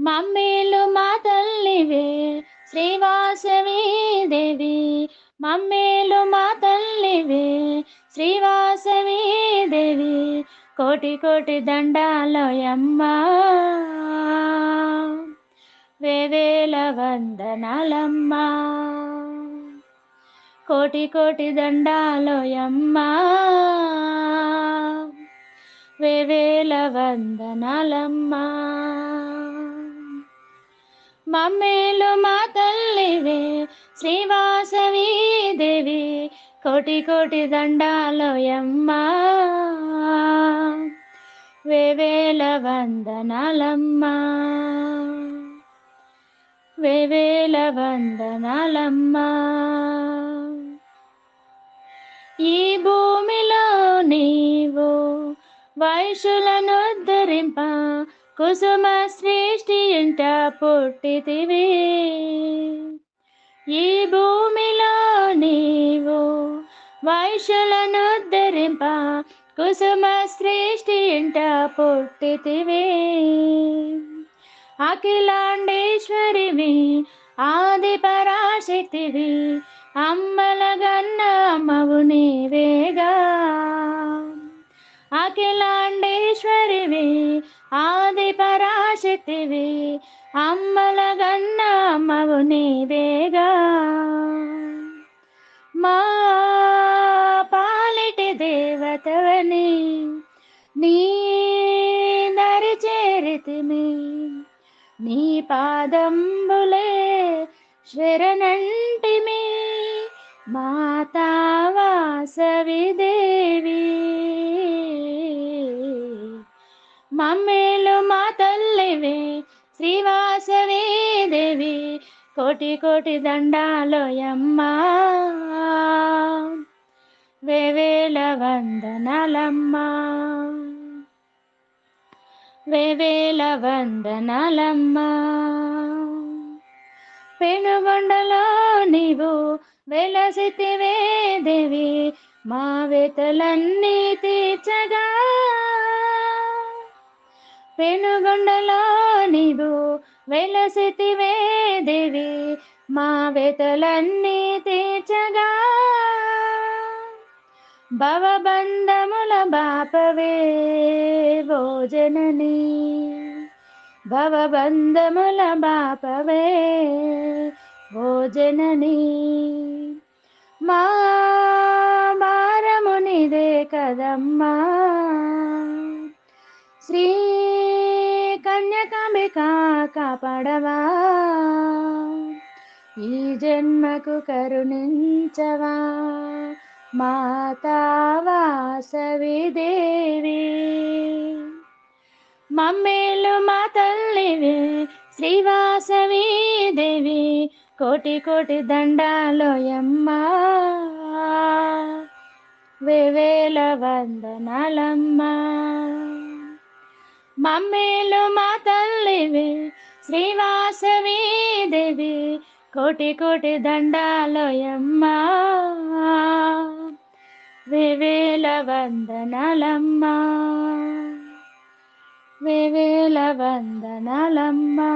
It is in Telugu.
మమ్మీలు మా తల్లివే శ్రీవాసవి దేవి. మమ్మీలు మా తల్లివే శ్రీవాసవి దేవి. కోటి కోటి దండాలయమ్మ వేవేల వందనాలమ్మ. కోటి కోటి దండాలయమ్మ వేవేల వందనాలమ్మా. మమ్మేలు మా తల్లివే శ్రీవాసవి దేవి కోటి కోటి దండాలయమ్మ వేవేల వందనాలమ్మ. వేవేల వందనాలమ్మ. ఈ భూమిలో నీవు వైశ్యులను ఉద్ధరింప కుసుమ సృష్టి ఇంట పుట్టితివి? ఈ భూమిలో నీవు వైశ్యులను ఉద్ధరింప కుసుమ సృష్టి ఇంట పుట్టితివి? అఖిలాండేశ్వరివి ఆది పరాశక్తివి అమ్మల గన్న అమ్మవు నీవేగా. అఖిలాండేశ్వరివి ఆది పరాశక్తివి అమ్మల గన్న అమ్మవు నీవేగా. మా పాలిటి దేవతవని నీ దరి చేరితిమి నీ పాదంబులే శరణంటిమి. మాతా వాసవి దేవి. మమ్మేలు మా తల్లివే శ్రీవాసవే దేవి. కోటి కోటి దండాలోయమ్మ వేవేల వందనాలమ్మ. వేవేల వందనాలమ్మ. పెనుగొండలో నీవు వెలసితివే దేవి మా వేతలన్నీ తీర్చగా. వెనుగొండలా నీవు వెలసితివే దేవి మా వెతలన్నీ తీర్చగా. భవబంధముల బాపవే భోజనని భవబంధముల బాపవే భోజనని మా భారమునిదే కదమ్మా కన్యకాంబిక కాపాడవా ఈ జన్మకు కరుణించవా. మాతా దేవి. మమ్మేలు మా తల్లివి శ్రీవాసవి దేవి. కోటి కోటి దండాలోయమ్మా వేవేల వందనాలమ్మా. మమ్మేలు మా తల్లివి శ్రీవాసవి దేవి. కోటి కోటి దండాలోయమ్మ వేవేల వందనాలమ్మ. వేవేల వందనాలమ్మా.